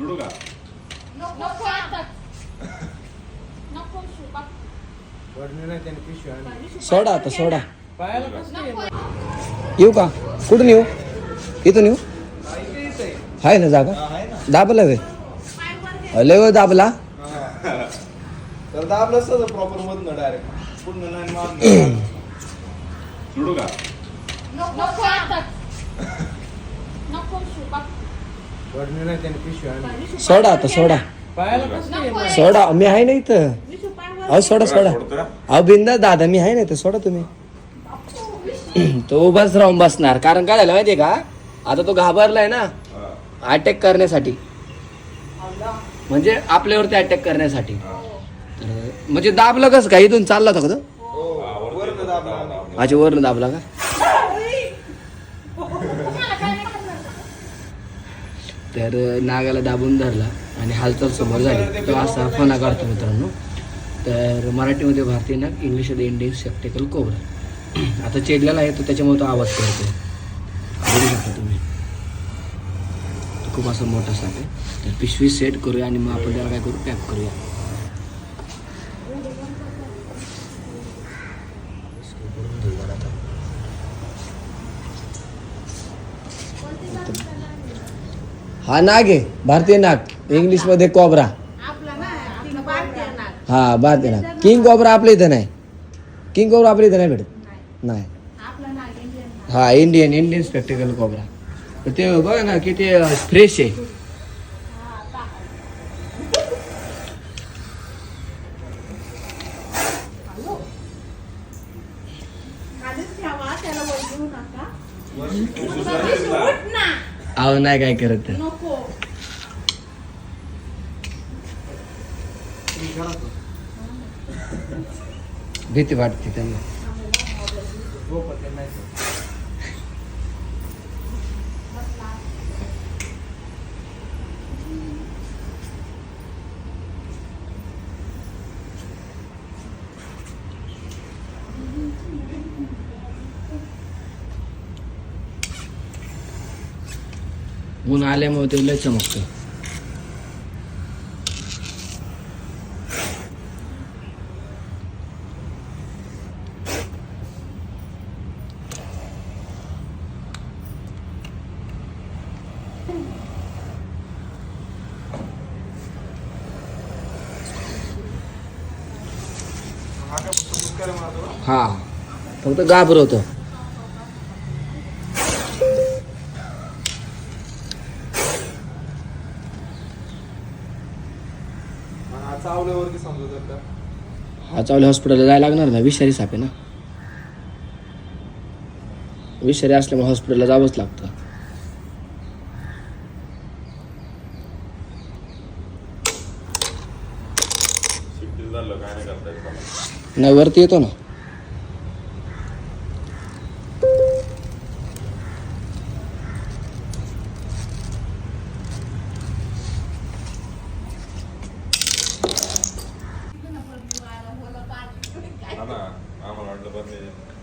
सोडू का नको आता नको शुभा सोडा आता सोडा येऊ का? कुठून येऊ? इथून येऊ? आहे. ना जागा? हा, आहे ना. दाबला वे. लय वेळ दाबला. तर दाबलं असतं प्रॉपर मधनं डायरेक्ट पूर्ण नाही मारलं सोडू का नको आता नको शुभा वडणे नाही त्याने पिशवी आणली. सोडा आता सोडा. पायाला कसं काय नको सोडा मी आहे ना इथं. अहो सोडा सोडा. अहो बिंदा दादा मी आहे ना इथं. सोडा तुम्ही. तो उभाच राहून बसणार. कारण काय झालं माहितीये का? आता तो घाबरलाय ना हा. अटॅक करण्यासाठी म्हणजे आपल्यावरती अटॅक करण्यासाठी. तर म्हणजे दाबलं कसं का इथून चालला होता का तो? हो वरनं दाबलं वरनं दाबला का तुम्हाला काय नाही करणार. तर नागाला दाबून धरला आणि हालचाल समोर झाली. तो असा फना काढतो मित्रांनो. तर मराठीमध्ये भारतीय नाग इंग्लिशमध्ये इंडियन सेप्टिकल कोबरा आता चेडलेला आहे तो त्याच्यामुळे तो आवाज करतो बघू शकता तुम्ही. खूप असा मोठा साप आहे. तर पिशवी सेट करूया आणि मग आपण त्याला काय करू पॅक करूया. हा नाग आहे भारतीय नाग. इंग्लिशमध्ये कोबरा हा भारतीय नाग. किंग कोबरा आपल्या इथं नाही. किंग कोबरा आपल्या इथं नाही भेटत. नाही. हा इंडियन इंडियन स्पेक्टिकल कोबरा ते बघा ना किती फ्रेश आहे. त्याला अहो नाही काय करत तर. भीती वाटते त्यांना हो, पण ते नाही. ऊन आल्यामुळे ते लय चमकतं. हा फक्त मुसकारा मारतो का? हा हा की हा चावले हॉस्पिटलला जायला लागणार ना विषारी साप आहे ना विषारी असल्यामुळे हॉस्पिटलला जावंच लागतं शिफ्ट झालं काय नाही करता येत मला. नाही वरती येतो ना हा ना आम्हाला वाटलं बरं नाही